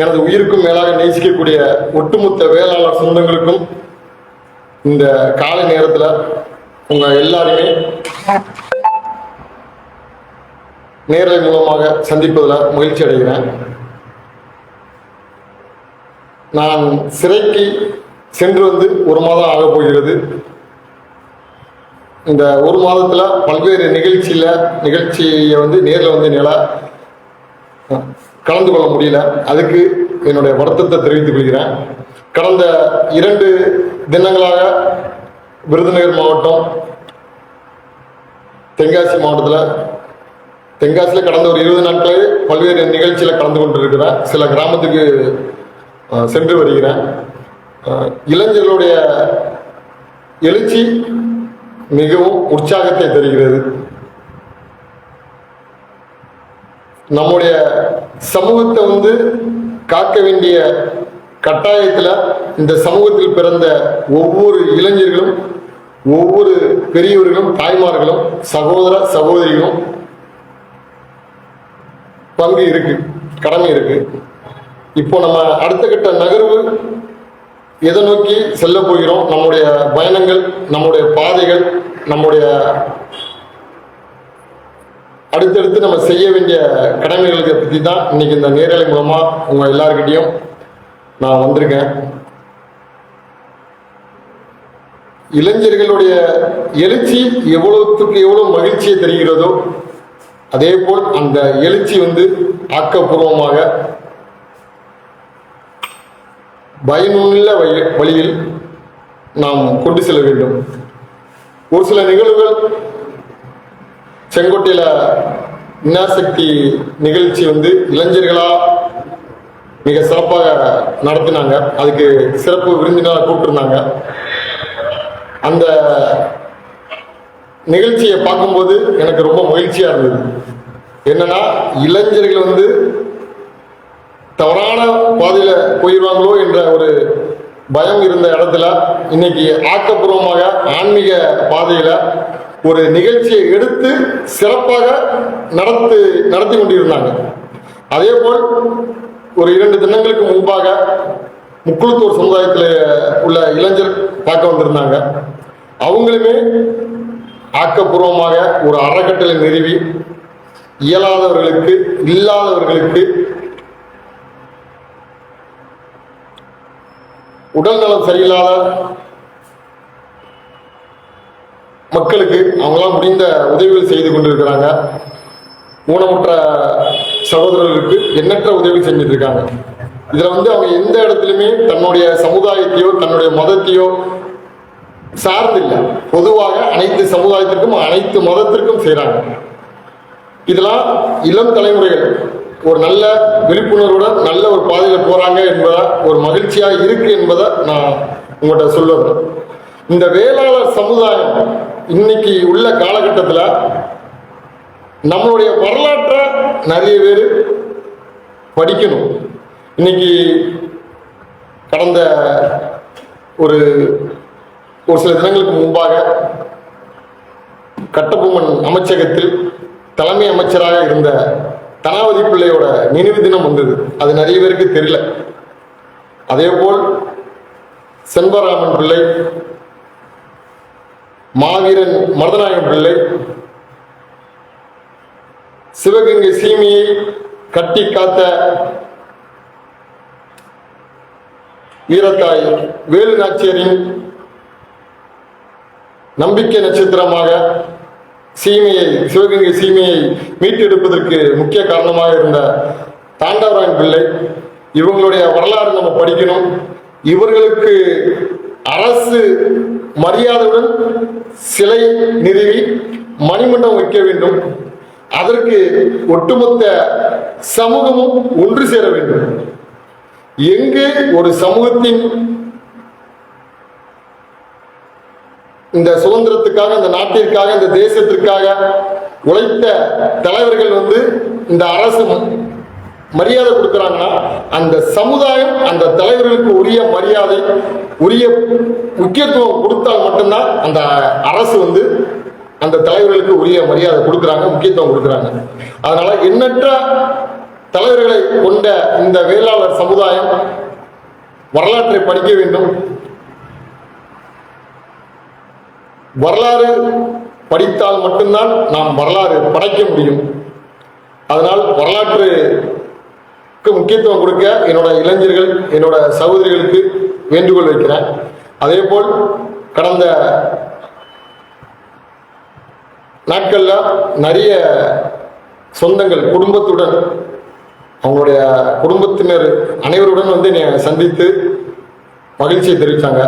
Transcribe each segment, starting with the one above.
எனது உயிருக்கும் மேலாக நேசிக்கக்கூடிய ஒட்டுமொத்த வேளாளர் சொந்தங்களுக்கும் இந்த காலை நேரத்தில் உங்க எல்லாருமே நேரலை மூலமாக சந்திப்பதில் மகிழ்ச்சி அடைகிறேன். நான் சிறைக்கு சென்று வந்து ஒரு மாதம் ஆக போகிறது. இந்த ஒரு மாதத்தில் பல்வேறு நிகழ்ச்சியில் நிகழ்ச்சியை வந்து நேரில் வந்து நில கலந்து கொள்ள முடியல. அதுக்கு என்னுடைய வருத்தத்தை தெரிவித்துக் கொள்கிறேன். கடந்த இரண்டு தினங்களாக விருதுநகர் மாவட்டம் தென்காசி மாவட்டத்தில் தென்காசியில் கடந்த ஒரு இருபது நாட்களே பல்வேறு நிகழ்ச்சியில் கலந்து கொண்டிருக்கிறேன் சில கிராமத்துக்கு சென்று வருகிறேன். இளைஞர்களுடைய எழுச்சி மிகவும் உற்சாகத்தை தருகிறது. நம்முடைய சமூகத்தை வந்து காக்க வேண்டிய கட்டாயத்தில் இந்த சமூகத்தில் பிறந்த ஒவ்வொரு இளைஞர்களும் ஒவ்வொரு பெரியவர்களும் தாய்மார்களும் சகோதர சகோதரிகளும் பங்கு இருக்கு கடமை இருக்கு. இப்போ நம்ம அடுத்த கட்ட நகர்வு எதை நோக்கி செல்ல போகிறோம்? நம்முடைய பயணங்கள் நம்முடைய பாதைகள் நம்முடைய அடுத்தடுத்து நம்ம செய்ய வேண்டிய கடமைகளுக்கு பற்றி தான் இன்னைக்கு இந்த நேரலை மூலமா உங்க எல்லாருக்கிட்டையும் நான் வந்திருக்கேன். இளைஞர்களுடைய எழுச்சி எவ்வளவுக்கு எவ்வளவு மகிழ்ச்சியை தெரிகிறதோ அதே போல் அந்த எழுச்சி வந்து ஆக்கப்பூர்வமாக பயனுள்ள வழி- வழியில் நாம் கொண்டு செல்ல வேண்டும். ஒரு சில நிகழ்வுகள் செங்கோட்டையில இன்னாசக்தி நிகழ்ச்சி வந்து இளைஞர்களா மிக சிறப்பாக நடத்தினாங்க. அதுக்கு சிறப்பு விருந்தினராக கூப்பிட்டுருந்தாங்க. அந்த நிகழ்ச்சியை பார்க்கும்போது எனக்கு ரொம்ப மகிழ்ச்சியா இருந்தது. என்னன்னா இளைஞர்கள் வந்து தவறான பாதையில போயிடுவாங்களோ என்ற ஒரு பயம் இருந்த இடத்துல இன்னைக்கு ஆக்கப்பூர்வமாக ஆன்மீக பாதையில ஒரு நிகழ்ச்சியை எடுத்து சிறப்பாக நடத்து நடத்தி கொண்டிருந்தாங்க. அதே போல் ஒரு இரண்டு தினங்களுக்கு முன்பாக முக்குளத்தூர் சமுதாயத்தில் உள்ள இளைஞர் பார்க்க வந்திருந்தாங்க. அவங்களுமே ஆக்கப்பூர்வமாக ஒரு அறக்கட்டளை நிறுவி இயலாதவர்களுக்கு இல்லாதவர்களுக்கு உடல் நலம் சரியில்லாத மக்களுக்கு அவங்களாம் முடிந்த உதவிகள் செய்து கொண்டிருக்கிறாங்க. ஊனமுற்ற சகோதரர்களுக்கு எண்ணற்ற உதவி செஞ்சுட்டு இருக்காங்க. இதுல வந்து அவங்க எந்த இடத்துலையுமே தன்னுடைய சமுதாயத்தையோ தன்னுடைய மதத்தையோ சார்ந்தில்லை. பொதுவாக அனைத்து சமுதாயத்திற்கும் அனைத்து மதத்திற்கும் செய்கிறாங்க இதெல்லாம் இளம் தலைமுறைகள் ஒரு நல்ல விழிப்புணர்வுடன் நல்ல ஒரு பாதையில் போறாங்க என்பத ஒரு மகிழ்ச்சியா இருக்கு என்பதை நான் உங்கள்கிட்ட சொல்லுவேன். இந்த வேளாளர் சமுதாயம் இன்னைக்கு உள்ள காலகட்டத்தில் நம்மளுடைய வரலாற்றை நிறைய பேர் படிக்கணும். இன்னைக்கு கடந்த ஒரு ஒரு சில தினங்களுக்கு முன்பாக கட்டபொம்மன் அமைச்சகத்தில் தலைமை அமைச்சராக இருந்த தனாவதி பிள்ளையோட நினைவு தினம் வந்தது. அது நிறைய பேருக்கு தெரியல. அதே போல் செண்பராமன் பிள்ளை மாவீரன் மருதநாயகம் பிள்ளை. சிவகங்கை சீமையை கட்டி காத்த வீரத்தாய் வேலு நாச்சியரின் நம்பிக்கை நட்சத்திரமாக சீமையை சிவகங்கை சீமையை மீட்டெடுப்பதற்கு முக்கிய காரணமாக இருந்த தாண்டவராயன் பிள்ளை. இவங்களுடைய வரலாறு நம்ம படிக்கணும். இவர்களுக்கு அரசு மரியாதையுடன் சிலை நிறுவி மணிமண்டபம் வைக்க வேண்டும். அதற்கு ஒட்டுமொத்த சமூகமும் ஒன்று சேர வேண்டும். எங்கு ஒரு சமூகத்தின் இந்த சுதந்திரத்துக்காக இந்த நாட்டிற்காக இந்த தேசத்திற்காக உழைத்த தலைவர்கள் வந்து இந்த அரசு மரியாதை கொடுக்குறாங்கன்னா அந்த சமுதாயம் அந்த தலைவர்களுக்கு உரிய மரியாதை உரிய முக்கியத்துவம் கொடுத்தால் மட்டும்தான் அந்த அரசு வந்து அந்த தலைவர்களுக்கு உரிய மரியாதை கொடுக்குறாங்க முக்கியத்துவம் கொடுக்குறாங்க. அதனால எண்ணற்ற தலைவர்களை கொண்ட இந்த வேளாளர் சமுதாயம் வரலாற்றை படிக்க வேண்டும். வரலாறு படித்தால் மட்டும்தான் நாம் வரலாறு படைக்க முடியும். அதனால் வரலாற்று முக்கியத்துவம் கொடுக்க என்னோட இளைஞர்கள் என்னோட சகோதரிகளுக்கு வேண்டுகோள் வைக்கிறேன். அதே போல் கடந்த நாட்கள்ல நிறைய சொந்தங்கள் குடும்பத்துடன் அவங்களுடைய குடும்பத்தினர் அனைவருடன் வந்து என்னை சந்தித்து மகிழ்ச்சியை தெரிவித்தாங்க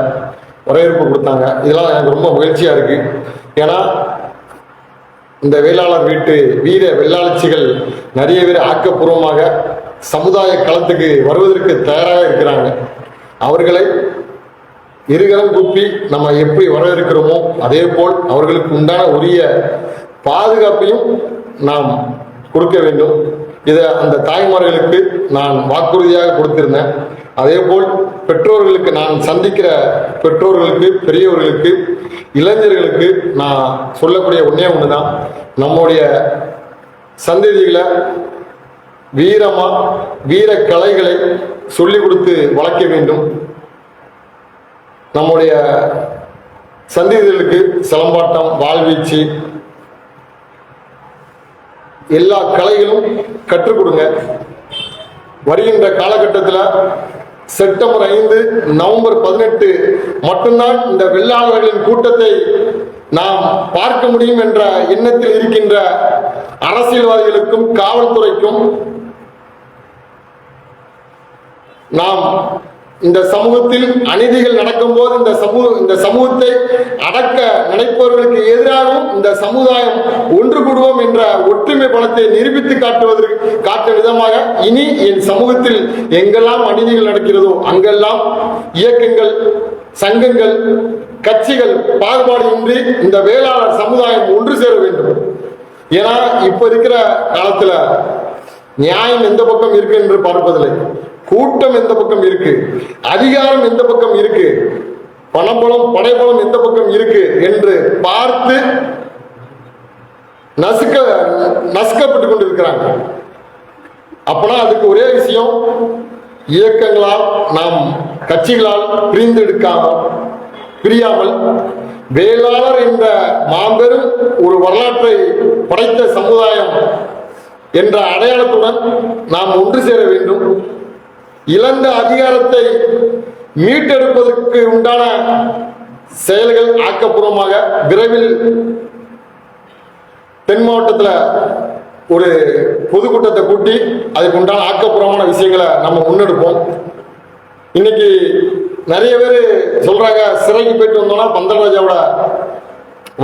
வரவேற்பு கொடுத்தாங்க. இதெல்லாம் எனக்கு ரொம்ப மகிழ்ச்சியாக இருக்குது ஏன்னா இந்த வேளாளர் வீட்டு வீர வெள்ளாளச்சிகள் நிறைய பேர் ஆக்கப்பூர்வமாக சமுதாய களத்துக்கு வருவதற்கு தயாராக இருக்கிறாங்க. அவர்களை இருகரம் கூப்பி நம்ம எப்படி வரவேற்கிறோமோ அதே போல் அவர்களுக்கு உண்டான உரிய பாதுகாப்பையும் நாம் கொடுக்க வேண்டும். இதை அந்த தாய்மார்களுக்கு நான் வாக்குறுதியாக கொடுத்திருந்தேன். அதே போல் பெற்றோர்களுக்கு நான் சந்திக்கிற பெற்றோர்களுக்கு பெரியவர்களுக்கு இளைஞர்களுக்கு நான் சொல்லக்கூடிய ஒன்றே ஒன்று தான் நம்முடைய சந்ததிகளை வீரமா வீர கலைகளை சொல்லிக் கொடுத்து வளர்க்க வேண்டும். நம்முடைய சந்திதர்களுக்கு சிலம்பாட்டம் வாழ்வீச்சு எல்லா கலைகளும் கற்றுக் கொடுங்க. வருகின்ற காலகட்டத்தில் செப்டம்பர் ஐந்து நவம்பர் பதினெட்டு மட்டும்தான் இந்த வெள்ளாளர்களின் கூட்டத்தை நாம் பார்க்க முடியும் என்ற எண்ணத்தில் இருக்கின்ற அரசியல்வாதிகளுக்கும் காவல்துறைக்கும் நாம் இந்த சமூகத்தில் அநீதிகள் நடக்கும்போது இந்த சமூக இந்த சமூகத்தை அடக்க நினைப்பவர்களுக்கு எதிராகவும் இந்த சமுதாயம் ஒன்று கூடுவோம் என்ற ஒற்றுமை பலத்தை நிரூபித்து காட்டுவதற்கு காட்டும் விதமாக இனி என் சமூகத்தில் எங்கெல்லாம் அநீதிகள் நடக்கிறதோ அங்கெல்லாம் இயக்கங்கள் சங்கங்கள் கட்சிகள் பாகுபாடு இன்றி இந்த வேளாளர் சமுதாயம் ஒன்று சேர வேண்டும். ஏன்னா இப்ப இருக்கிற காலத்துல நியாயம் எந்த பக்கம் இருக்கு என்று பார்ப்பதில்லை. கூட்டம் எந்த பக்கம் இருக்கு? அதிகாரம் எந்த பக்கம் இருக்கு? பணபலம் படைபலம் எந்த பக்கம் இருக்கு? என்று பார்த்து நசுக்க நசுக்கப்பட்டு கொண்டிருக்கிறாங்க. அப்பனா அதுக்கு ஒரே விஷயம் இயக்கங்களால் நாம் கட்சிகளால் பிரிந்தெடுக்காமல் பிரியாமல் வேளாளர் என்ற மாபெரும் ஒரு வரலாற்றை படைத்த சமுதாயம் என்ற அடையாளத்துடன் நாம் ஒன்று சேர வேண்டும். இழந்த அதிகாரத்தை மீட்டெடுப்பதற்கு உண்டான செயல்கள் ஆக்கப்பூர்வமாக விரைவில் தென் மாவட்டத்தில் ஒரு பொதுக்கூட்டத்தை கூட்டி அதுக்கு உண்டான ஆக்கப்பூர்வமான விஷயங்களை நம்ம முன்னெடுப்போம். இன்னைக்கு நிறைய பேர் சொல்றாங்க சிறைக்கு போயிட்டு வந்தோம்னா பந்தராஜாவோட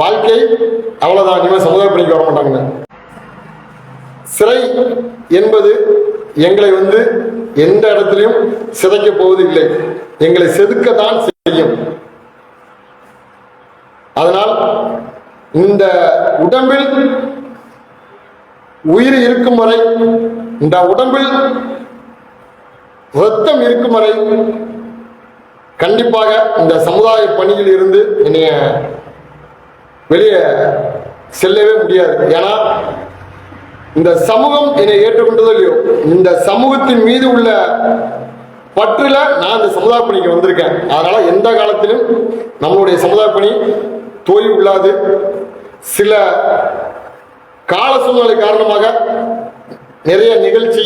வாழ்க்கை அவ்வளோதான் இனிமேல் சமுதாய பணிக்கு வர மாட்டாங்கன்னு. சிறை என்பது எங்களை வந்து எந்த இடத்திலையும் சிதைக்க போவது இல்லை எங்களை செதுக்கத்தான் செய்யும். அதனால் இந்த உடம்பில் உயிர் இருக்கும் வரை இந்த உடம்பில் ரத்தம் இருக்கும் வரை கண்டிப்பாக இந்த சமுதாய பணியில் இருந்து என்னைய வெளியே செல்லவே முடியாது. ஏன்னா இந்த சமூகம் என்னை ஏற்றுக்கொண்டதோ இல்லையோ இந்த சமூகத்தின் மீது உள்ள பற்றுல நான் இந்த சமுதாய பணிக்கு வந்திருக்கேன். அதனால எந்த காலத்திலும் நம்மளுடைய சமுதாய பணி தோய் உள்ளாது. சில கால சூழ்நிலை காரணமாக நிறைய நிகழ்ச்சி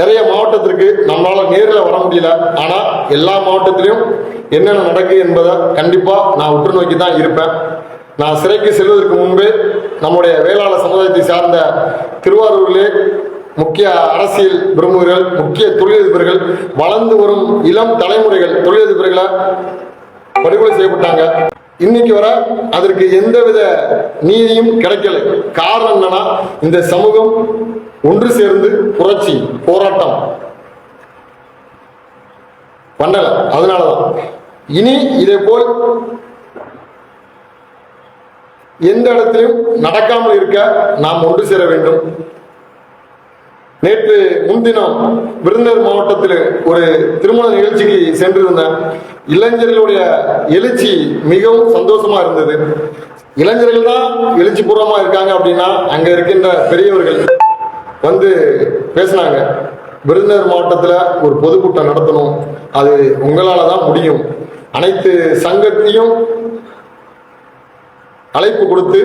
நிறைய மாவட்டத்திற்கு நம்மளால நேரில் வர முடியல. ஆனா எல்லா மாவட்டத்திலையும் என்னென்ன நடக்கு என்பதை கண்டிப்பா நான் உற்று நோக்கி தான் இருப்பேன். நான் சிறைக்கு செல்வதற்கு முன்பே நம்முடைய வேளாளர் சமுதாயத்தை சார்ந்த திருவாரூரிலே முக்கிய அரசியல் பிரமுகர்கள் முக்கிய தொழிலதிபர்கள் வளர்ந்து வரும் இளம் தலைமுறைகள் தொழிலதிபர்களை படுகொலை செய்யப்பட்டாங்க. இன்னைக்கு வர அதற்கு எந்தவித நீதியும் கிடைக்கல. காரணம் என்னன்னா இந்த சமூகம் ஒன்று சேர்ந்து புரட்சி போராட்டம். பண்ணல. அதனாலதான். இனி இதே போல் எந்த இடத்திலும் நடக்காமல் இருக்க நாம் ஒன்று சேர வேண்டும். நேற்று முன்தினம் விருந்தர் மாவட்டத்தில் ஒரு திருமண நிகழ்ச்சிக்கு சென்றிருந்தேன் இளைஞர்களுடைய எழுச்சி மிகவும் சந்தோஷமா இருந்தது. இளைஞர்கள் தான் எழுச்சி பூர்வமா இருக்காங்க அப்படின்னா அங்க இருக்கின்ற பெரியவர்கள் வந்து பேசினாங்க. விருதுநகர் மாவட்டத்தில் ஒரு பொதுக்கூட்டம் நடத்தணும். அது உங்களால தான் முடியும். அனைத்து சங்கத்தையும் அழைப்பு கொடுத்து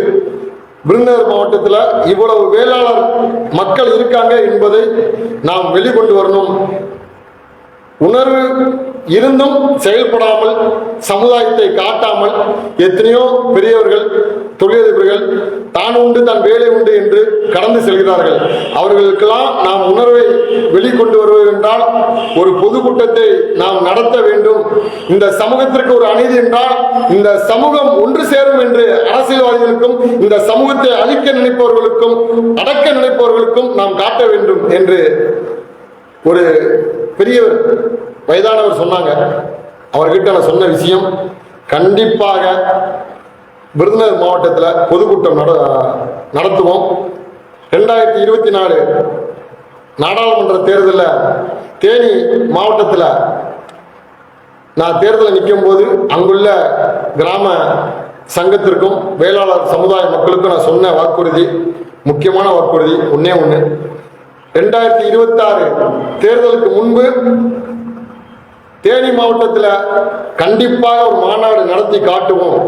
விருதுநகர் மாவட்டத்தில் இவ்வளவு வேளாளர் மக்கள் இருக்காங்க என்பதை நாம் வெளிக்கொண்டு வரணும். உணர்வு இருந்தும் செயல்படாமல் சமுதாயத்தை காட்டாமல் எத்தனையோ பெரியவர்கள் தொழிலதிபர்கள் தான் உண்டு தன் வேலை உண்டு என்று கடந்து செல்கிறார்கள். அவர்களுக்கெல்லாம் நாம் உணர்வை வெளிக்கொண்டு வருவது என்றால் ஒரு பொதுக்கூட்டத்தை நாம் நடத்த வேண்டும். இந்த சமூகத்திற்கு ஒரு அநீதி என்றால் இந்த சமூகம் ஒன்று சேரும் என்று அரசியல்வாதிகளுக்கும் இந்த சமூகத்தை அழிக்க நினைப்பவர்களுக்கும் அடக்க நினைப்பவர்களுக்கும் நாம் காட்ட வேண்டும் என்று ஒரு பெரியவர் வயதானவர் சொன்னாங்க. அவர்கிட்ட நான் சொன்ன விஷயம் கண்டிப்பாக விருதுநகர் மாவட்டத்தில் பொதுக்கூட்டம் நட நடத்துவோம். ரெண்டாயிரத்தி இருபத்தி நாலு நாடாளுமன்ற தேர்தலில் தேனி மாவட்டத்தில் நான் தேர்தலில் நிற்கும் போது அங்குள்ள கிராம சங்கத்திற்கும் வேளாளர் சமுதாய மக்களுக்கும் நான் சொன்ன வாக்குறுதி முக்கியமான வாக்குறுதி ஒன்னே ஒன்று ரெண்டாயிரத்தி இருபத்தாறு தேர்தலுக்கு முன்பு தேனி மாவட்டத்தில் கண்டிப்பாக ஒரு மாநாடு நடத்தி காட்டுவோம்.